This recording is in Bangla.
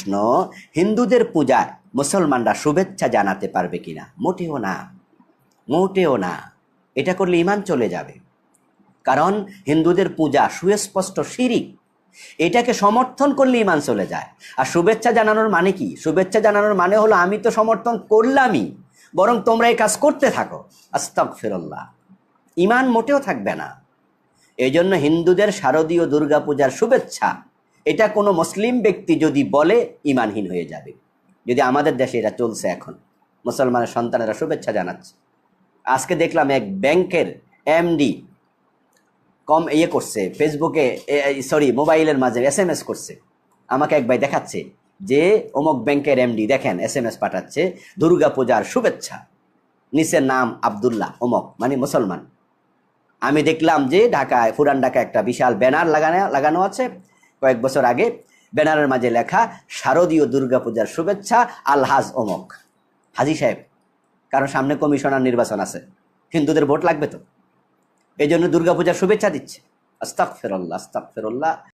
প্রশ্ন হিন্দুদের পূজায় মুসলমানরা শুভেচ্ছা জানাতে পারবে কিনা? মোটেও না। মোটেও না। এটা করলে ইমান চলে যাবে। কারণ হিন্দুদের পূজা সুস্পষ্ট শিরিক এটাকে সমর্থন করলে ইমান চলে যায়। আর শুভেচ্ছা জানানোর মানে কি? শুভেচ্ছা জানানোর মানে হলো, আমি তো সমর্থন করলামই। বরং তোমরা এই কাজ করতে থাকো। আস্তক ফিরল্লাহ ইমান মোটেও থাকবে না। এই জন্য হিন্দুদের শারদীয় দুর্গাপূজার শুভেচ্ছা এটা কোনো মুসলিম ব্যক্তি যদি বলে ইমানহীন হয়ে যাবে। যদি আমাদের দেশে এটা চলছে এখন। মুসলমানের সন্তানেরা শুভেচ্ছা জানাচ্ছে। আজকে দেখলাম এক ব্যাংকের এমডি কম ইয়ে করছে, ফেসবুকে সরি, মোবাইলের মাঝে এস এম এস করছে। আমাকে এক ভাই দেখাচ্ছে যে, অমুক ব্যাংকের এমডি, দেখেন এস এম এস পাঠাচ্ছে দুর্গা পূজার শুভেচ্ছা। নিচের নাম আবদুল্লাহ, অমক মানে মুসলমান। আমি দেখলাম যে, ঢাকায়, পুরান ঢাকায় একটা বিশাল ব্যানার লাগানো লাগানো আছে কয়েক বছর আগে ব্যানারের মাঝে লেখা, শারদীয় দুর্গাপূজার শুভেচ্ছা, আলহাজ অমক। হাজি সাহেব কারণ সামনে কমিশনার নির্বাচন আছে, হিন্দুদের ভোট লাগবে তো? এই জন্য দুর্গাপূজার শুভেচ্ছা দিচ্ছে। আস্তাক ফেরল্লা আস্তাক ফেরল্লাহ